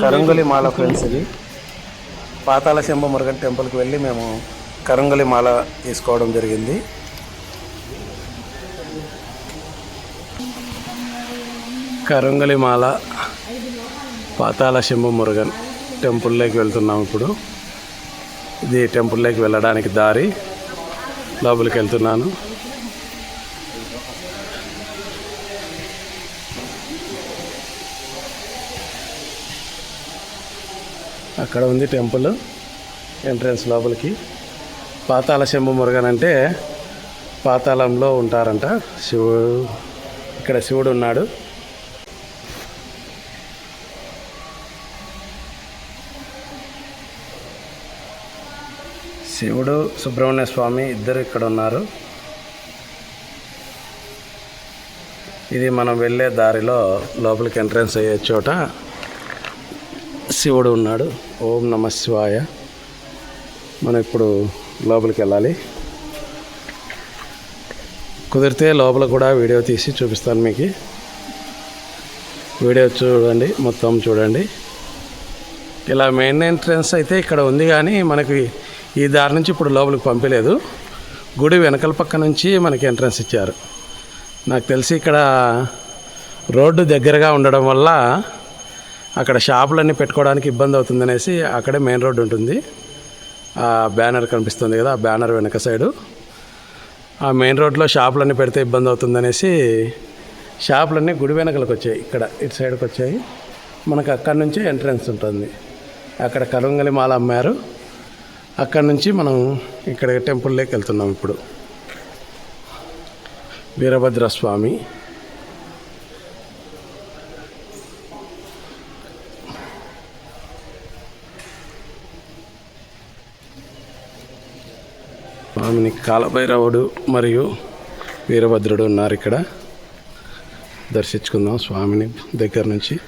కరంగులి మాల friends ఇది. పాతాళ శంభ మురుగన్ టెంపుల్కి వెళ్ళి మేము కరంగులి మాల తీసుకోవడం జరిగింది. కరంగులి మాల పాతాళ శంభ మురుగన్ టెంపుల్లోకి వెళ్తున్నాం ఇప్పుడు. ఇది టెంపుల్లోకి వెళ్ళడానికి దారి. లోపలికి వెళ్తున్నాను. అక్కడ ఉంది టెంపుల్ ఎంట్రన్స్ లోపలికి. పాతాళ శంభు మురుగన్ అంటే పాతాళంలో ఉంటారంట శివుడు. ఇక్కడ శివుడు ఉన్నాడు. శివుడు సుబ్రహ్మణ్య స్వామి ఇద్దరు ఇక్కడ ఉన్నారు. ఇది మనం వెళ్ళే దారిలో లోపలికి ఎంట్రన్స్ అయ్యే చోట శివుడు ఉన్నాడు. ఓం నమ శివాయ. మనం ఇప్పుడు లోపలికి వెళ్ళాలి. కుదిరితే లోపల కూడా వీడియో తీసి చూపిస్తాను మీకు. వీడియో చూడండి మొత్తం చూడండి. ఇలా మెయిన్ ఎంట్రన్స్ అయితే ఇక్కడ ఉంది కానీ మనకి ఈ దారి నుంచి ఇప్పుడు లోపలికి పంపలేదు. గుడి వెనకల పక్క నుంచి మనకి ఎంట్రన్స్ ఇచ్చారు. నాకు తెలిసి ఇక్కడ రోడ్డు దగ్గరగా ఉండడం వల్ల అక్కడ షాపులన్నీ పెట్టుకోవడానికి ఇబ్బంది అవుతుందనేసి అక్కడే మెయిన్ రోడ్డు ఉంటుంది. ఆ బ్యానర్ కనిపిస్తుంది కదా ఆ బ్యానర్ వెనక సైడు. ఆ మెయిన్ రోడ్లో షాపులన్నీ పెడితే ఇబ్బంది అవుతుందనేసి షాపులన్నీ గుడి వెనకలకు వచ్చాయి ఇక్కడ ఇటు సైడ్కి వచ్చాయి మనకు అక్కడి నుంచే ఎంట్రన్స్ ఉంటుంది. అక్కడ కలుంగలి మాల అమ్మారు. అక్కడి నుంచి మనం ఇక్కడ టెంపుల్లోకి వెళ్తున్నాం ఇప్పుడు. వీరభద్ర స్వామి స్వామిని కాలభైరవుడు మరియు వీరభద్రుడు ఉన్నారు ఇక్కడ. దర్శించుకుందాం స్వామిని దగ్గర నుంచి.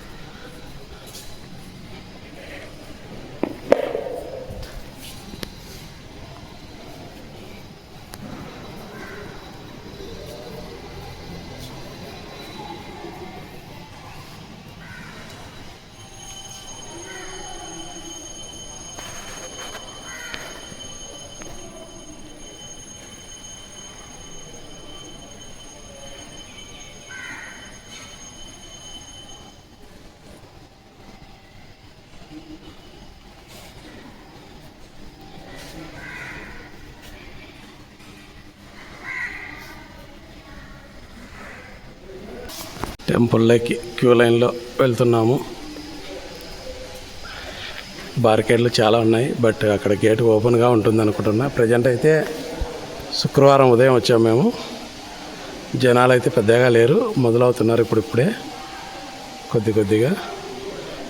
టెంపుల్లోకి క్యూ లైన్లో వెళ్తున్నాము. బార్కెట్లు చాలా ఉన్నాయి బట్ అక్కడ గేట్ ఓపెన్గా ఉంటుంది అనుకుంటున్నా ప్రజెంట్ అయితే శుక్రవారం ఉదయం వచ్చాము మేము. జనాలు అయితే పెద్దగా లేరు మొదలవుతున్నారు ఇప్పుడిప్పుడే కొద్ది కొద్దిగా.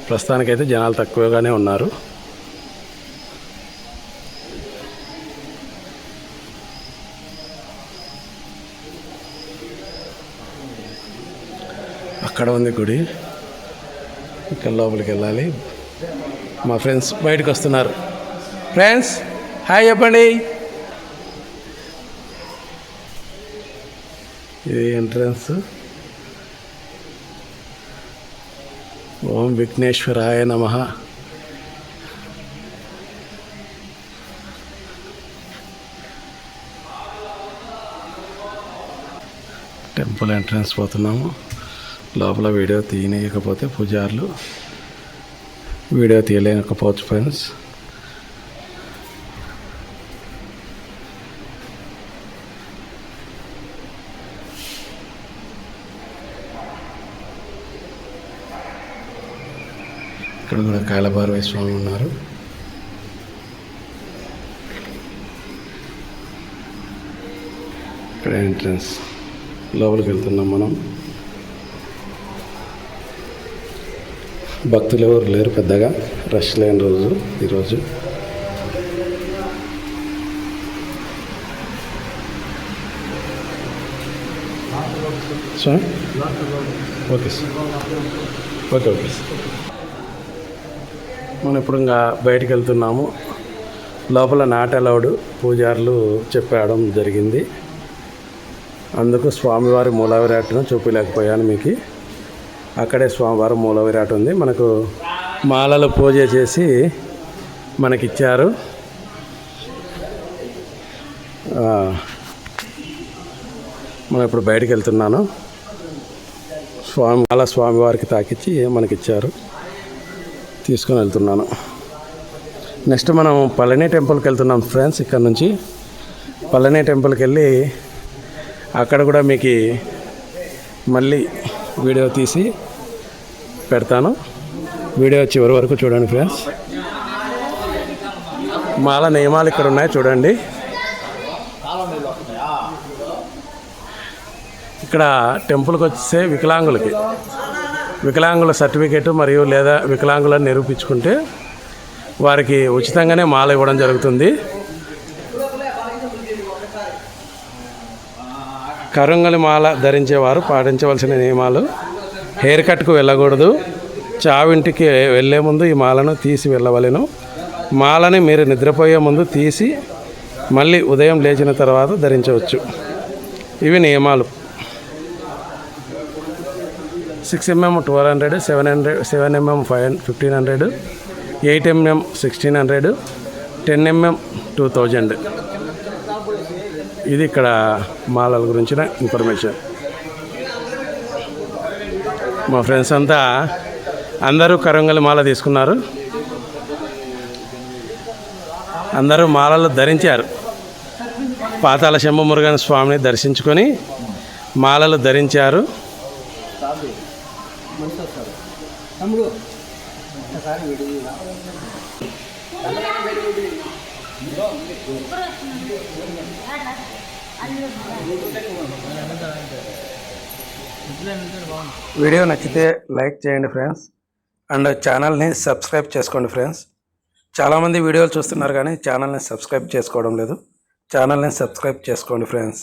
ప్రస్తుతానికైతే జనాలు తక్కువగానే ఉన్నారు. అక్కడ ఉంది గుడి. ఇక్కడ లోపలికి వెళ్ళాలి. మా ఫ్రెండ్స్ బయటకు వస్తున్నారు. ఫ్రెండ్స్ హాయ్ చెప్పండి. ఇది ఎంట్రన్స్. ఓం విఘ్నేశ్వరాయ నమ. టెంపుల్ ఎంట్రన్స్ పోతున్నాము. లోపల వీడియో తీయనీయకపోతే పూజారులు వీడియో తీయలేకపోవచ్చు ఫ్రెండ్స్ ఇక్కడ కూడా కాలభైరవ స్వామి ఉన్నారు. ఇక్కడ ఎంట్రన్స్ లోపలికి వెళ్తున్నాం మనం. భక్తులు ఎవరు లేరు పెద్దగా రష్ లేని రోజు ఈరోజు. Sir okay sir. Okay okay sir. మనం ఇప్పుడు ఇంకా బయటకు వెళ్తున్నాము. లోపల నాట్ పూజారులు చెప్పడం జరిగింది. అందుకు స్వామివారి మూలవిరాట్ను చూపించలేకపోయాను మీకు. అక్కడే స్వామివారం మూల విరాట్ ఉంది. మనకు మాలలు పూజ చేసి మనకిచ్చారు. మనం ఇప్పుడు బయటకు వెళ్తున్నాను స్వామి మాల స్వామివారికి తాకిచ్చి మనకిచ్చారు. తీసుకొని వెళ్తున్నాను. నెక్స్ట్ మనం పళని టెంపుల్కి వెళ్తున్నాం ఫ్రెండ్స్ ఇక్కడ నుంచి. పళని టెంపుల్కి వెళ్ళి అక్కడ కూడా మీకు మళ్ళీ వీడియో తీసి పెడతాను. వీడియో చివరి వరకు చూడండి ఫ్రెండ్స్. మాల నియమాలు ఇక్కడ ఉన్నాయి చూడండి. ఇక్కడ టెంపుల్కి వచ్చే వికలాంగులకి వికలాంగుల సర్టిఫికేట్ మరియు లేదా వికలాంగులను నిరూపించుకుంటే వారికి ఉచితంగానే మాల ఇవ్వడం జరుగుతుంది. కరుంగలి మాల ధరించేవారు పాటించవలసిన నియమాలు. హెయిర్ కట్కు వెళ్ళకూడదు. చావింటికి వెళ్ళే ముందు ఈ మాలను తీసి వెళ్ళవలెను. మాలని మీరు నిద్రపోయే ముందు తీసి మళ్ళీ ఉదయం లేచిన తర్వాత ధరించవచ్చు. ఇవి నియమాలు. Six mm twelve hundred seven hundred seven mm five fifteen hundred eight mm sixteen hundred ten mm two thousand. ఇది ఇక్కడ మాలల గురించిన ఇన్ఫర్మేషన్. మా ఫ్రెండ్స్ అంతా అందరూ కరంగలి మాల తీసుకున్నారు. అందరూ మాలలు ధరించారు. పాతాల శంభమురుగన్ స్వామిని దర్శించుకొని మాలలు ధరించారు. వీడియో నచ్చితే లైక్ చేయండి ఫ్రెండ్స్ అండ్ ఛానల్ని సబ్స్క్రైబ్ చేసుకోండి ఫ్రెండ్స్ చాలామంది వీడియోలు చూస్తున్నారు కానీ ఛానల్ని సబ్స్క్రైబ్ చేసుకోవడం లేదు. ఛానల్ని సబ్స్క్రైబ్ చేసుకోండి ఫ్రెండ్స్.